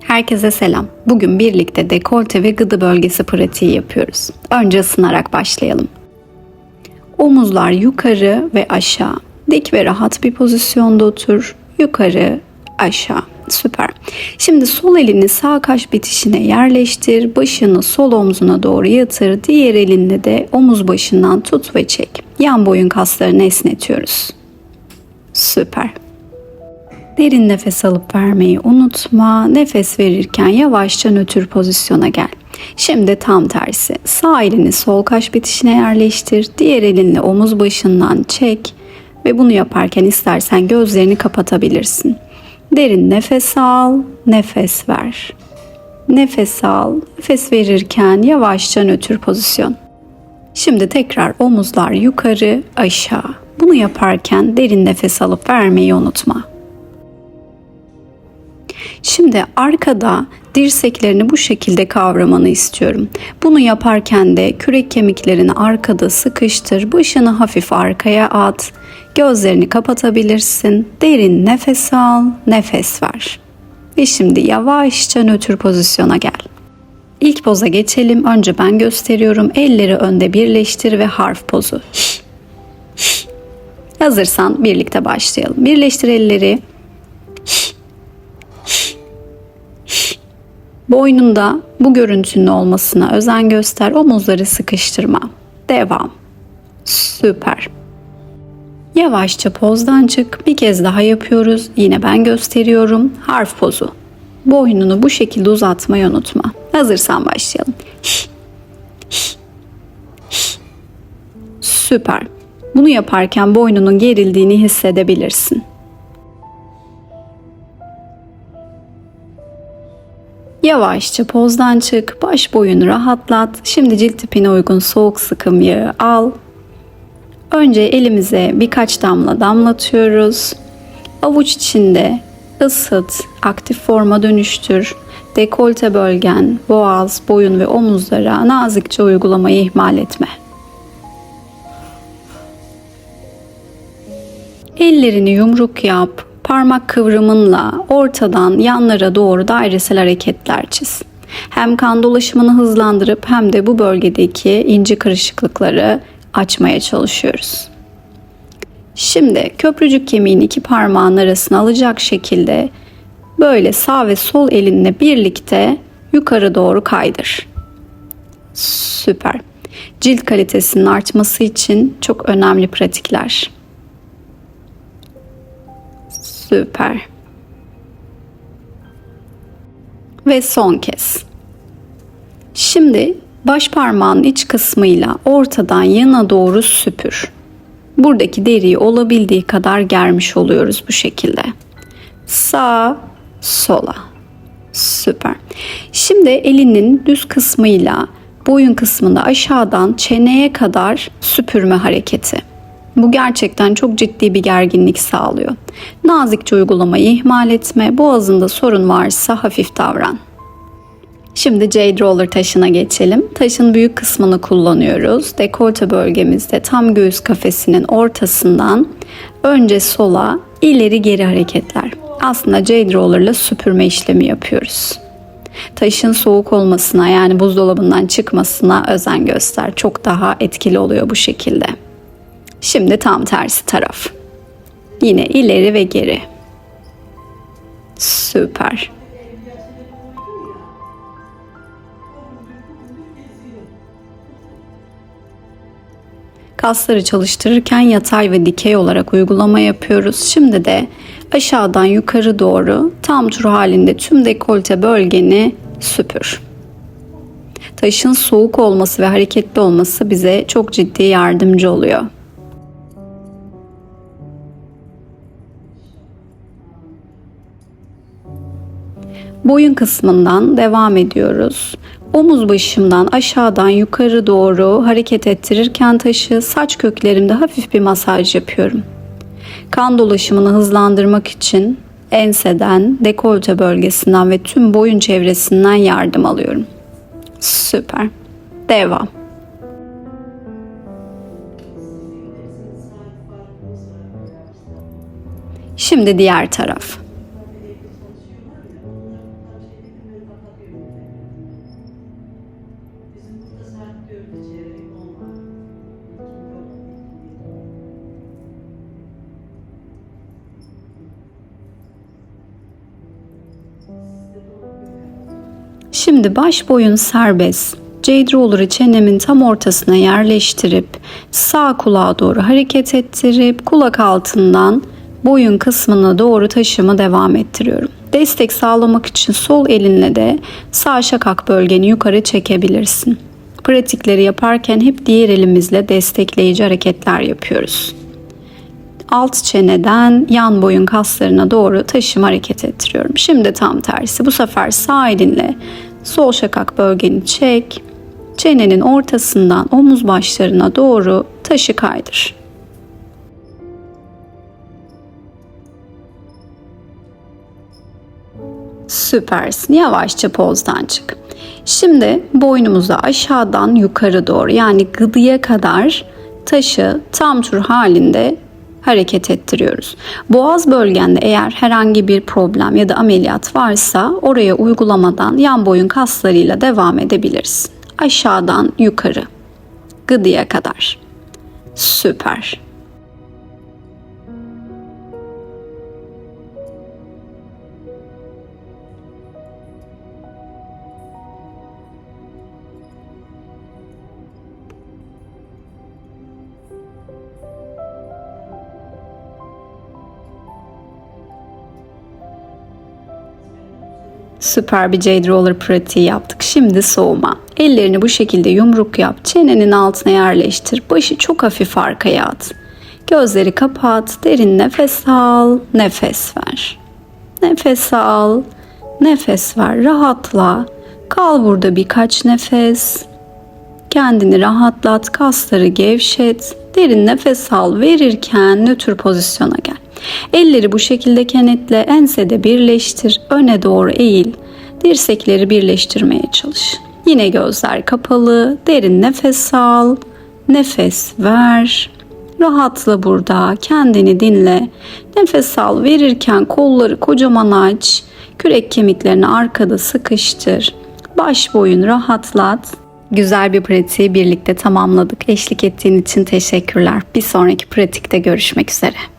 Herkese selam. Bugün birlikte dekolte ve gıdı bölgesi pratiği yapıyoruz. Önce ısınarak başlayalım. Omuzlar yukarı ve aşağı. Dik ve rahat bir pozisyonda otur. Yukarı, aşağı. Süper. Şimdi sol elini sağ kaş bitişine yerleştir. Başını sol omzuna doğru yatır. Diğer elinle de omuz başından tut ve çek. Yan boyun kaslarını esnetiyoruz. Süper. Derin nefes alıp vermeyi unutma. Nefes verirken yavaşça nötr pozisyona gel. Şimdi tam tersi. Sağ elini sol kaş bitişine yerleştir. Diğer elinle omuz başından çek ve bunu yaparken istersen gözlerini kapatabilirsin. Derin nefes al, nefes ver. Nefes al, nefes verirken yavaşça nötr pozisyon. Şimdi tekrar omuzlar yukarı, aşağı. Bunu yaparken derin nefes alıp vermeyi unutma. Şimdi arkada dirseklerini bu şekilde kavramanı istiyorum. Bunu yaparken de kürek kemiklerini arkada sıkıştır, başını hafif arkaya at. Gözlerini kapatabilirsin. Derin nefes al, nefes ver. Ve şimdi yavaşça nötr pozisyona gel. İlk poza geçelim. Önce ben gösteriyorum. Elleri önde birleştir ve harf pozu. Hazırsan birlikte başlayalım. Birleştir elleri. Boynunda bu görüntünün olmasına özen göster. Omuzları sıkıştırma. Devam. Süper. Yavaşça pozdan çık. Bir kez daha yapıyoruz. Yine ben gösteriyorum. Harf pozu. Boynunu bu şekilde uzatmayı unutma. Hazırsan başlayalım. Süper. Bunu yaparken boynunun gerildiğini hissedebilirsin. Yavaşça pozdan çık, baş boyunu rahatlat. Şimdi cilt tipine uygun soğuk sıkım yağı al. Önce elimize birkaç damla damlatıyoruz. Avuç içinde ısıt, aktif forma dönüştür. Dekolte bölgen, boğaz, boyun ve omuzlara nazikçe uygulamayı ihmal etme. Ellerini yumruk yap, parmak kıvrımınla ortadan yanlara doğru dairesel hareketler çiz. Hem kan dolaşımını hızlandırıp hem de bu bölgedeki ince kırışıklıkları açmaya çalışıyoruz. Şimdi köprücük kemiğin iki parmağın arasına alacak şekilde böyle sağ ve sol elinle birlikte yukarı doğru kaydır. Süper. Cilt kalitesinin artması için çok önemli pratikler. Süper. Ve son kez. Şimdi baş parmağın iç kısmıyla ortadan yana doğru süpür. Buradaki deriyi olabildiği kadar germiş oluyoruz bu şekilde. Sağ, sola. Süper. Şimdi elinin düz kısmıyla boyun kısmında aşağıdan çeneye kadar süpürme hareketi. Bu gerçekten çok ciddi bir gerginlik sağlıyor. Nazikçe uygulamayı ihmal etme. Boğazında sorun varsa hafif davran. Şimdi Jade Roller taşına geçelim. Taşın büyük kısmını kullanıyoruz. Dekolte bölgemizde tam göğüs kafesinin ortasından önce sola, ileri geri hareketler. Aslında Jade Roller'la süpürme işlemi yapıyoruz. Taşın soğuk olmasına yani buzdolabından çıkmasına özen göster. Çok daha etkili oluyor bu şekilde. Şimdi tam tersi taraf. Yine ileri ve geri. Süper. Kasları çalıştırırken yatay ve dikey olarak uygulama yapıyoruz. Şimdi de aşağıdan yukarı doğru tam tur halinde tüm dekolte bölgeni süpür. Taşın soğuk olması ve hareketli olması bize çok ciddi yardımcı oluyor. Boyun kısmından devam ediyoruz. Omuz başımdan aşağıdan yukarı doğru hareket ettirirken taşı saç köklerimde hafif bir masaj yapıyorum. Kan dolaşımını hızlandırmak için enseden, dekolte bölgesinden ve tüm boyun çevresinden yardım alıyorum. Süper. Devam. Şimdi diğer taraf. Şimdi baş boyun serbest. Jade Roller'ı çenemin tam ortasına yerleştirip sağ kulağa doğru hareket ettirip kulak altından boyun kısmına doğru taşımı devam ettiriyorum. Destek sağlamak için sol elinle de sağ şakak bölgeni yukarı çekebilirsin. Pratikleri yaparken hep diğer elimizle destekleyici hareketler yapıyoruz. Alt çeneden yan boyun kaslarına doğru taşım hareket ettiriyorum. Şimdi tam tersi. Bu sefer sağ elinle sol şakak bölgeni çek. Çenenin ortasından omuz başlarına doğru taşı kaydır. Süpersin. Yavaşça pozdan çık. Şimdi boynumuzu aşağıdan yukarı doğru yani gıdıya kadar taşı tam tur halinde hareket ettiriyoruz. Boğaz bölgende eğer herhangi bir problem ya da ameliyat varsa oraya uygulamadan yan boyun kaslarıyla devam edebilirsin. Aşağıdan yukarı gıdıya kadar. Süper. Süper bir Jade Roller pratiği yaptık. Şimdi soğuma. Ellerini bu şekilde yumruk yap. Çenenin altına yerleştir. Başı çok hafif arkaya at. Gözleri kapat. Derin nefes al. Nefes ver. Nefes al. Nefes ver. Rahatla. Kal burada birkaç nefes. Kendini rahatlat. Kasları gevşet. Derin nefes al. Verirken nötr pozisyona gel. Elleri bu şekilde kenetle ensede birleştir. Öne doğru eğil. Dirsekleri birleştirmeye çalış. Yine gözler kapalı. Derin nefes al. Nefes ver. Rahatla burada. Kendini dinle. Nefes al. Verirken kolları kocaman aç. Kürek kemiklerini arkada sıkıştır. Baş boyun rahatlat. Güzel bir pratiği birlikte tamamladık. Eşlik ettiğin için teşekkürler. Bir sonraki pratikte görüşmek üzere.